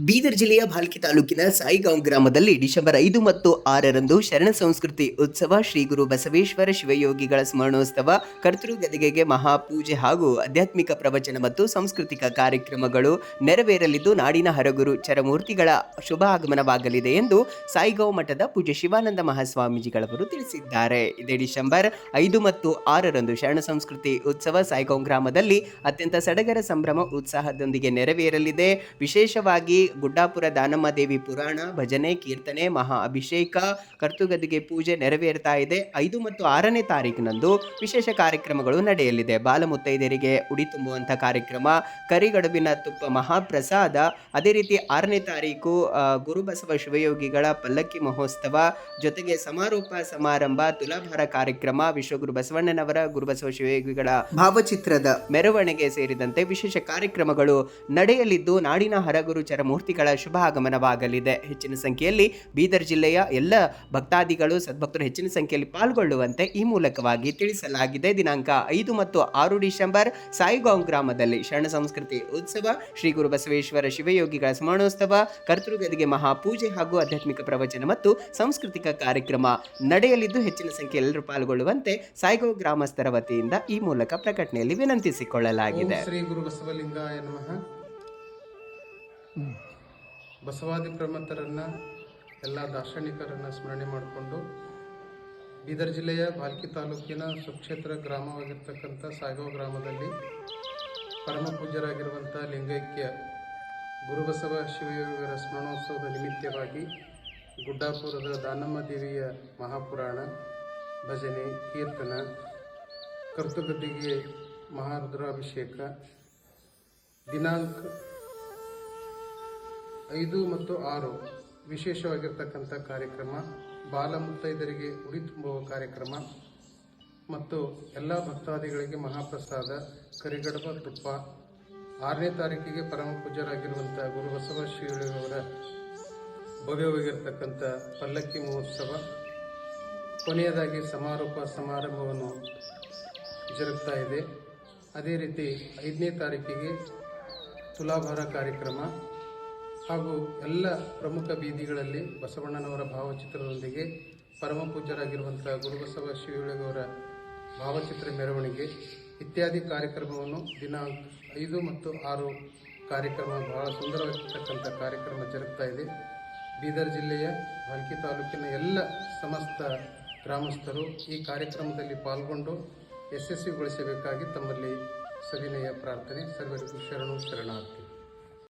ಬೀದರ್ ಜಿಲ್ಲೆಯ ಭಾಲ್ಕಿ ತಾಲೂಕಿನ ಸಾಯಿಗಾಂವ್ ಗ್ರಾಮದಲ್ಲಿ ಡಿಸೆಂಬರ್ ಐದು ಮತ್ತು ಆರರಂದು ಶರಣ ಸಂಸ್ಕೃತಿ ಉತ್ಸವ ಶ್ರೀ ಗುರು ಬಸವೇಶ್ವರ ಶಿವಯೋಗಿಗಳ ಸ್ಮರಣೋತ್ಸವ, ಕರ್ತೃ ಗದಿಗೆಗೆ ಮಹಾಪೂಜೆ ಹಾಗೂ ಆಧ್ಯಾತ್ಮಿಕ ಪ್ರವಚನ ಮತ್ತು ಸಾಂಸ್ಕೃತಿಕ ಕಾರ್ಯಕ್ರಮಗಳು ನೆರವೇರಲಿದ್ದು ನಾಡಿನ ಹರಗುರು ಚರಮೂರ್ತಿಗಳ ಶುಭ ಆಗಮನವಾಗಲಿದೆ ಎಂದು ಸಾಯಿಗಾಂವ್ ಮಠದ ಪೂಜ್ಯ ಶಿವಾನಂದ ಮಹಾಸ್ವಾಮೀಜಿಗಳವರು ತಿಳಿಸಿದ್ದಾರೆ. ಇದೇ ಡಿಸೆಂಬರ್ ಐದು ಮತ್ತು ಆರರಂದು ಶರಣ ಸಂಸ್ಕೃತಿ ಉತ್ಸವ ಸಾಯಿಗಾಂವ್ ಗ್ರಾಮದಲ್ಲಿ ಅತ್ಯಂತ ಸಡಗರ ಸಂಭ್ರಮ ಉತ್ಸಾಹದೊಂದಿಗೆ ನೆರವೇರಲಿದೆ. ವಿಶೇಷವಾಗಿ ಗುಡ್ಡಾಪುರ ದಾನಮ್ಮ ದೇವಿ ಪುರಾಣ, ಭಜನೆ, ಕೀರ್ತನೆ, ಮಹಾ ಅಭಿಷೇಕ ಕರ್ತುಗದಿಗೆ ಪೂಜೆ ನೆರವೇರ್ತಾ ಇದೆ. ಐದು ಮತ್ತು ಆರನೇ ತಾರೀಕಿನಂದು ವಿಶೇಷ ಕಾರ್ಯಕ್ರಮಗಳು ನಡೆಯಲಿದೆ. ಬಾಲ ಮುತ್ತೈದೆಯರಿಗೆ ಉಡಿ ತುಂಬುವಂಥ ಕಾರ್ಯಕ್ರಮ, ಕರಿಗಡುಬಿನ ತುಪ್ಪ ಮಹಾಪ್ರಸಾದ, ಅದೇ ರೀತಿ ಆರನೇ ತಾರೀಕು ಗುರುಬಸವ ಶಿವಯೋಗಿಗಳ ಪಲ್ಲಕ್ಕಿ ಮಹೋತ್ಸವ, ಜೊತೆಗೆ ಸಮಾರೋಪ ಸಮಾರಂಭ, ತುಲಾಭಾರ ಕಾರ್ಯಕ್ರಮ, ವಿಶ್ವಗುರು ಬಸವಣ್ಣನವರ ಗುರುಬಸವ ಶಿವಯೋಗಿಗಳ ಭಾವಚಿತ್ರದ ಮೆರವಣಿಗೆ ಸೇರಿದಂತೆ ವಿಶೇಷ ಕಾರ್ಯಕ್ರಮಗಳು ನಡೆಯಲಿದ್ದು, ನಾಡಿನ ಹರಗುರು ಚರಮೂರ್ತಿಗಳ ಶುಭ ಆಗಮನವಾಗಲಿದೆ ಹೆಚ್ಚಿನ ಸಂಖ್ಯೆಯಲ್ಲಿ ಬೀದರ್ ಜಿಲ್ಲೆಯ ಎಲ್ಲ ಭಕ್ತಾದಿಗಳು ಸದ್ಭಕ್ತರು ಹೆಚ್ಚಿನ ಸಂಖ್ಯೆಯಲ್ಲಿ ಪಾಲ್ಗೊಳ್ಳುವಂತೆ ಈ ಮೂಲಕವಾಗಿ ತಿಳಿಸಲಾಗಿದೆ. ದಿನಾಂಕ ಐದು ಮತ್ತು ಆರು ಡಿಸೆಂಬರ್ ಸಾಯಿಗಾಂವ್ ಗ್ರಾಮದಲ್ಲಿ ಶರಣ ಸಂಸ್ಕೃತಿ ಉತ್ಸವ, ಶ್ರೀ ಗುರು ಬಸವೇಶ್ವರ ಶಿವಯೋಗಿಗಳ ಸ್ಮರಣೋತ್ಸವ ಕರ್ತೃಗದಿಗೆ ಮಹಾಪೂಜೆ ಹಾಗೂ ಆಧ್ಯಾತ್ಮಿಕ ಪ್ರವಚನ ಮತ್ತು ಸಾಂಸ್ಕೃತಿಕ ಕಾರ್ಯಕ್ರಮ ನಡೆಯಲಿದ್ದು ಹೆಚ್ಚಿನ ಸಂಖ್ಯೆಯಲ್ಲಿ ಪಾಲ್ಗೊಳ್ಳುವಂತೆ ಸಾಯಿಗಾಂವ್ ಗ್ರಾಮಸ್ಥರ ವತಿಯಿಂದ ಈ ಮೂಲಕ ಪ್ರಕಟಣೆಯಲ್ಲಿ ವಿನಂತಿಸಿಕೊಳ್ಳಲಾಗಿದೆ. ಶ್ರೀ ಗುರು ಬಸವಲಿಂಗಾಯ ನಮಃ. ಬಸವಾದಿ ಪ್ರಮಥರನ್ನ ಎಲ್ಲ ದಾರ್ಶನಿಕರನ್ನ ಸ್ಮರಣೆ ಮಾಡಿಕೊಂಡು ಬೀದರ್ ಜಿಲ್ಲೆಯ ಬಾಲ್ಕಿ ತಾಲೂಕಿನ ಸುಕ್ಷೇತ್ರ ಗ್ರಾಮವಾಗಿರ್ತಕ್ಕಂಥ ಸಾಗವ ಗ್ರಾಮದಲ್ಲಿ ಪರಮ ಪೂಜ್ಯರಾಗಿರುವಂಥ ಲಿಂಗೈಕ್ಯ ಗುರುಬಸವ ಶಿವಯೋಗರ ಸ್ಮರಣೋತ್ಸವದ ನಿಮಿತ್ತವಾಗಿ ಗುಡ್ಡಾಪುರದ ದಾನಮ್ಮ ದೇವಿಯ ಮಹಾಪುರಾಣ, ಭಜನೆ, ಕೀರ್ತನ ಕರ್ತುಗದ್ದಿಗೆ ಮಹಾರುದ್ರಾಭಿಷೇಕ, ದಿನಾಂಕ ಐದು ಮತ್ತು ಆರು ವಿಶೇಷವಾಗಿರ್ತಕ್ಕಂಥ ಕಾರ್ಯಕ್ರಮ ಬಾಲ ಮುತ್ತೈದರಿಗೆ ಉಡಿ ತುಂಬುವ ಕಾರ್ಯಕ್ರಮ ಮತ್ತು ಎಲ್ಲ ಭಕ್ತಾದಿಗಳಿಗೆ ಮಹಾಪ್ರಸಾದ ಕರಿಗಡಬ ತುಪ್ಪ, ಆರನೇ ತಾರೀಕಿಗೆ ಪರಮ ಪೂಜ್ಯರಾಗಿರುವಂಥ ಗುರುಬಸವ ಶ್ರೀಗಳವರ ಭವ್ಯವಾಗಿರ್ತಕ್ಕಂಥ ಪಲ್ಲಕ್ಕಿ ಮಹೋತ್ಸವ, ಕೊನೆಯದಾಗಿ ಸಮಾರೋಪ ಸಮಾರಂಭವನ್ನು ಜರುಗ್ತಾ ಇದೆ. ಅದೇ ರೀತಿ ಐದನೇ ತಾರೀಕಿಗೆ ತುಲಾಭಾರ ಕಾರ್ಯಕ್ರಮ ಹಾಗೂ ಎಲ್ಲ ಪ್ರಮುಖ ಬೀದಿಗಳಲ್ಲಿ ಬಸವಣ್ಣನವರ ಭಾವಚಿತ್ರದೊಂದಿಗೆ ಪರಮ ಪೂಜ್ಯರಾಗಿರುವಂಥ ಗುರುಬಸವ ಭಾವಚಿತ್ರ ಮೆರವಣಿಗೆ, ಇತ್ಯಾದಿ ಕಾರ್ಯಕ್ರಮವನ್ನು ದಿನಾಂಕ ಐದು ಮತ್ತು ಆರು ಕಾರ್ಯಕ್ರಮ, ಬಹಳ ಸುಂದರವಾಗಿರ್ತಕ್ಕಂಥ ಕಾರ್ಯಕ್ರಮ ಜರುಗ್ತಾ ಇದೆ. ಬೀದರ್ ಜಿಲ್ಲೆಯ ಹಲ್ಕಿ ತಾಲೂಕಿನ ಎಲ್ಲ ಸಮಸ್ತ ಗ್ರಾಮಸ್ಥರು ಈ ಕಾರ್ಯಕ್ರಮದಲ್ಲಿ ಪಾಲ್ಗೊಂಡು ಯಶಸ್ವಿಗೊಳಿಸಬೇಕಾಗಿ ತಮ್ಮಲ್ಲಿ ಸವಿನಯ ಪ್ರಾರ್ಥನೆ, ಸರ್ವರಿಗೂ ಶರಣು ಶರಣಾರ್ಥಿ.